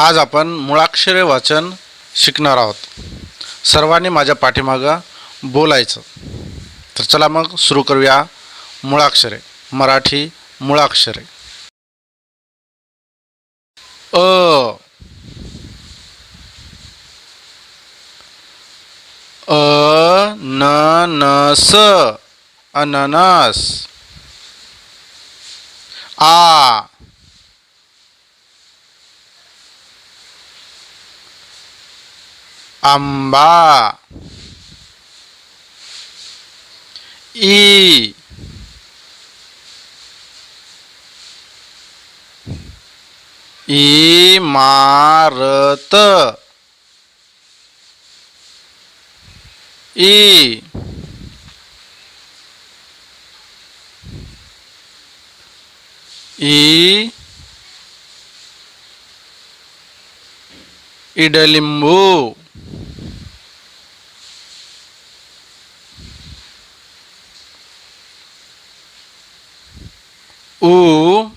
आज आपण मुळाक्षरे वाचन शिकणार आहोत. सर्वांनी माझ्या पाठीमागं बोलायचं. तर चला मग सुरू करूया मुळाक्षरे. मराठी मुळाक्षरे. अ. अननस अननस. आ. amba. I. Imarat i. I. Idalimbu उ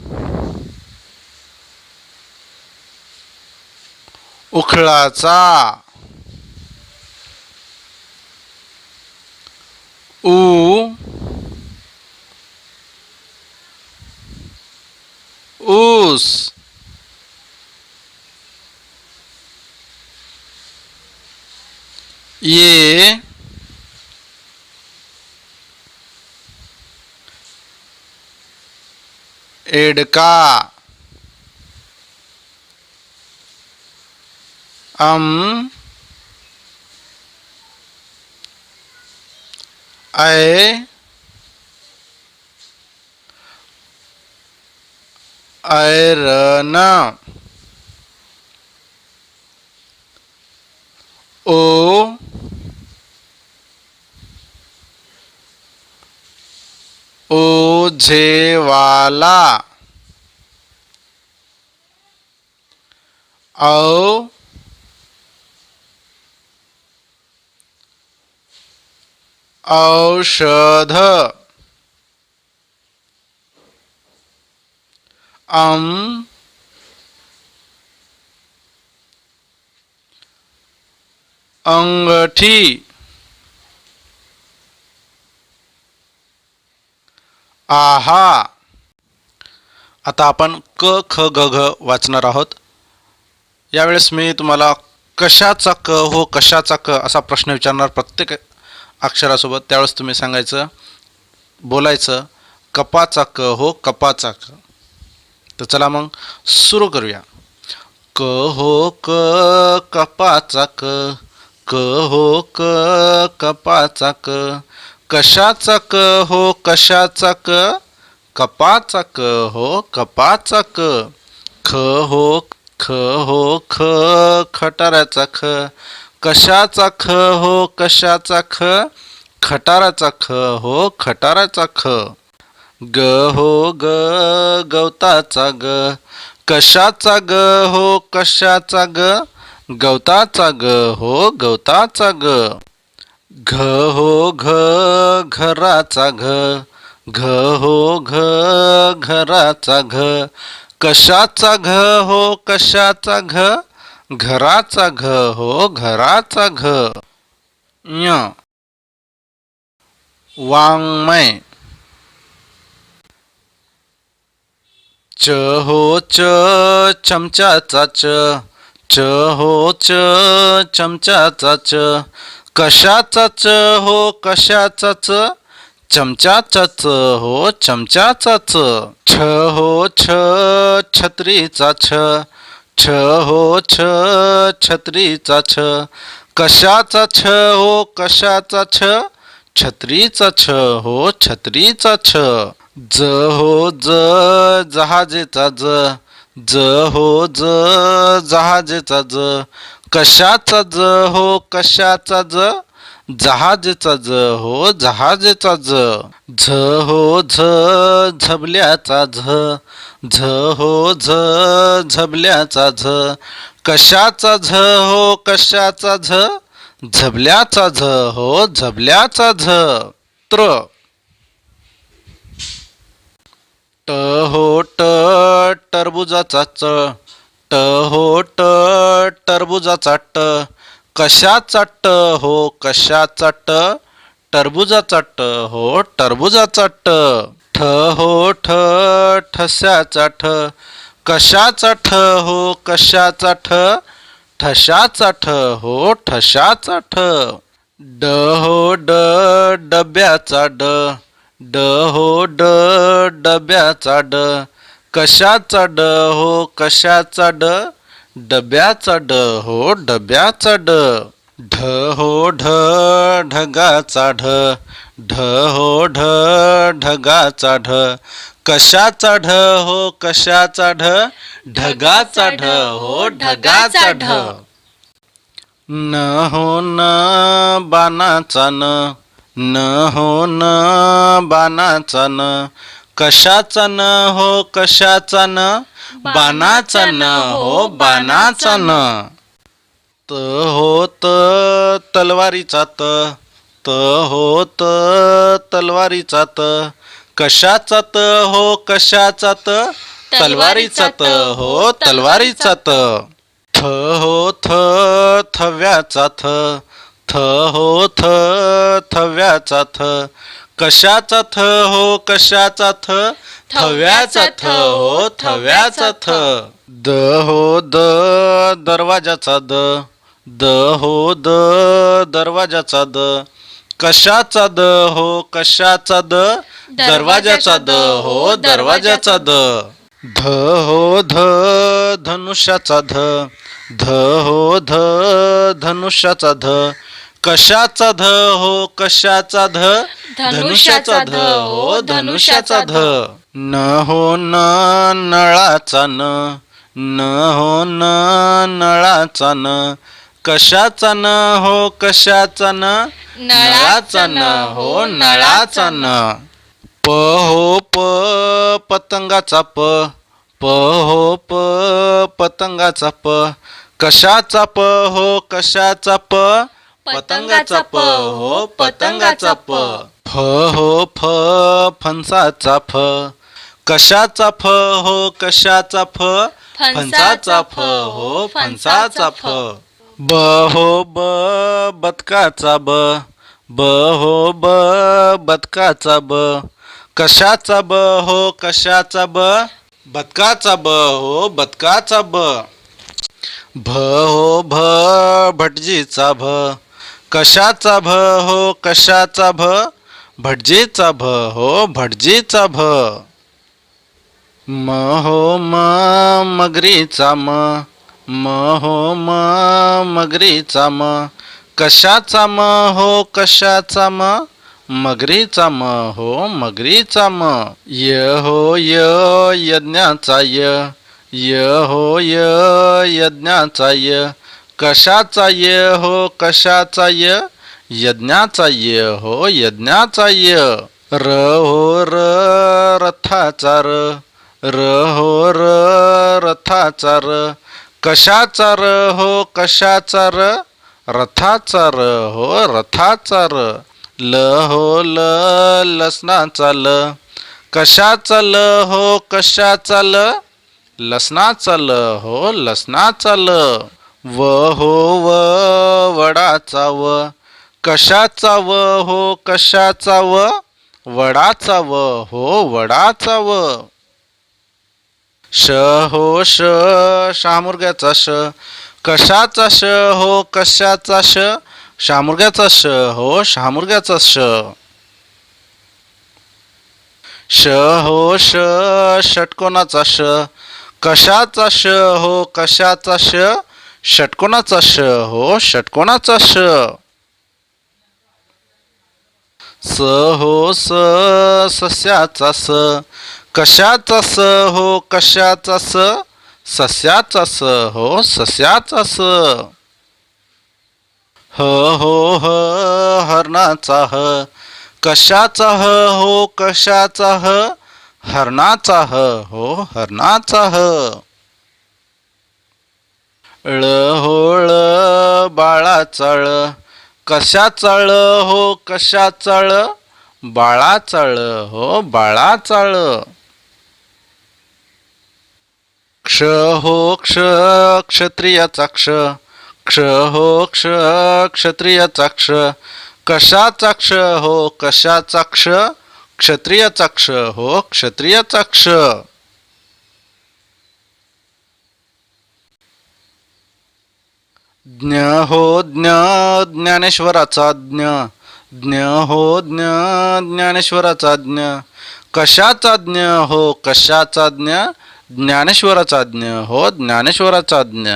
उखळाचा उ ऊस ये एडका अम ऐ ऐरन ओ ओझेवाला. औ. औषध. अम अंगठी. आहा. आता आपण क ख ग घ वाचणार आहोत. यावेळेस मी तुम्हाला कशाचा क हो कशाचा क असा प्रश्न विचारणार प्रत्येक अक्षरासोबत. त्यावेळेस तुम्ही सांगायचं बोलायचं कपाचा क हो कपाचा क. तर चला मग सुरू करूया. क हो क कपाचा क क हो क कपाचा क कशाचा क हो कशाचा क? कपाचा क हो कपाचा क. ख हो ख हो ख खटाराचा ख. कशाचा ख हो कशाचा ख? खटाराचा ख हो खटाराचा ख. ग हो ग गवताचा ग. कशाचा ग हो कशाचा ग? गवताचा ग हो गवताचा ग. घ हो घ घराचा घ घ हो घ घराचा घ. कशाचा घ हो कशाचा घ? घराचा घ हो घराचा घ. ञ. वाङ्मय. च हो च चमचाचा च. च हो च चमचाचा च. कशाचाच हो कशाचाच? च चमच्याचा च हो चमच्याचा च छ हो छ छत्रीचा छ. छ हो छ छत्रीचा छ. कशाचा छ हो कशाचा छ? छत्रीचा छ हो छत्रीचा छ. ज हो ज जहाजेचा ज. ज हो ज जहाजेचा ज. कशाचा ज हो कशाचा ज? जहाजेचा ज हो जहाजेचा ज. झ हो झ झबल्याचा झ. झ हो झ झबल्याचा झ. कशाचा झ हो कशाचा झ झबल्याचा झ हो झबल्याचा झ. त्र. ट हो ट टरबुजाचा च. ट हो ट टरबुजाचा ट कशाचा ट हो कशाचा ट टरबुजाचा ट हो टरबुजाचा ट ठ हो ठ ठस्याचा ठ कशाचा ठ हो कशाचा ठ ठशाचा ठ हो ठशाचा ठ ड हो ड डब्याचा ड. ड हो ड डब्याचा ड. कशाचा ड हो कशाचा ड? डब्याचा ड हो डब्याचा ड. ढ हो ढ ढगाचा ढ. ढ हो ढ ढगाचा ढ. कशाचा ढ हो कशाचा ढ? ढगाचा ढ हो ढगाचा ढ. न हो न बाणाचा न. न हो न बाणाचा न. कशाचा न हो कशाचा न? बाणाचा न हो बाणाचा न. त हो त तलवारीचा त त हो त तलवारीचा त. कशाचा त हो कशाचा त? तलवारीचा त हो तलवारीचा त. थ हो थ थव्याचा थ थ हो थ थव्याचा थ. कशाचा थ हो कशाचा थ? थव्याचा थ हो थव्याचा थ. द हो द दरवाजाचा द. द हो द दरवाजाचा द. कशाचा द हो कशाचा द? दरवाजाचा द हो दरवाजाचा द. ध हो ध धनुष्याचा ध. ध हो ध धनुष्याचा ध. कशाचा ध हो कशाचा ध? धनुष्याचा ध हो धनुष्याचा ध. न हो न नळाचा न न हो न नळाचा न कशाचा न हो कशाचा न? नळाचा न हो नळाचा न. प हो प पतंगाचा प. प हो प पतंगाचा प. कशाचा प हो कशाचा प? पतंगाचा प हो पतंगाचा प. फ हो फ फणसाचा फ. कशाचा फ हो कशाचा फ? फणसाचा फ हो फणसाचा फ. ब हो ब बदकाचा ब. ब हो ब बदकाचा ब. कशाचा ब हो कशाचा ब? बदकाचा ब हो बदकाचा ब. भ हो भ भटजीचा भ. कशाचा भ हो कशाचा भ? भटजीचा भ हो भटजीचा भ. म हो म मगरीचा म. म हो म मगरीचा म. कशाचा म हो कशाचा म? मगरीचा म हो मगरीचा म. य हो य यज्ञाचा य. य हो य यज्ञाचा य. कशाचा य हो कशाचा य? यज्ञाचा य हो यज्ञाचा य. र हो र रथाचा र. र हो र रथाचा र. कशाचा र हो कशाचा र. रथाचा र हो रथाचा र. ल हो ल लसणाचा ल. कशाचा ल हो कशाचा ल. लसणाचा ल हो लसणाचा ल. व हो व वडाचा व कशाचा व हो कशाचा व वडाचा व हो वडाचा व श हो श शामुर्ग्याचा श. कशाचा श? हो कशाचा श? शामुर्ग्याचा श. हो शामुर्ग्याचा श. श हो श षटकोनाचा श. कशाचा श? हो कशाचा श? षटकोनाचा श हो षटकोणाचा श. स हो स सस्याचा स. कशाचा स हो कशाचा स सस्याचा स हो सस्याचा स. ह हो ह हरणाचा ह. कशाचा ह हो कशाचा ह हरणाचा ह हो हरणाचा ह. ळ होळ बाळा बाळाचा कशा कशाचा हो कशाचा ळ बाळाचा ळ हो बाळाचा ळ क्ष हो क्ष क्षत्रियाचा क्ष. क्ष हो क्ष क्षत्रियाचा क्ष. कशाचा क्ष हो कशाचा क्ष? क्षत्रियाचा क्ष हो क्षत्रियाचा क्ष. ज्ञ हो ज्ञ ज्ञानेश्वराचा ज्ञ. ज्ञ हो ज्ञ ज्ञानेश्वराचा ज्ञ. कशाचा ज्ञ हो कशाचा ज्ञ? ज्ञानेश्वराचा ज्ञ हो ज्ञानेश्वराचा ज्ञ.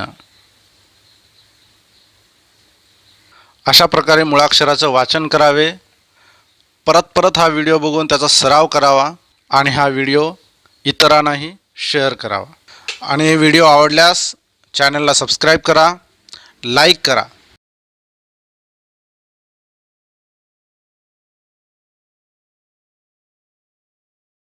अशा प्रकारे मुळाक्षराचं वाचन करावे. परत परत हा व्हिडिओ बघून त्याचा सराव करावा आणि हा व्हिडिओ इतरांनाही शेअर करावा. आणि व्हिडिओ आवडल्यास चॅनलला सबस्क्राईब करा. लाईक करा.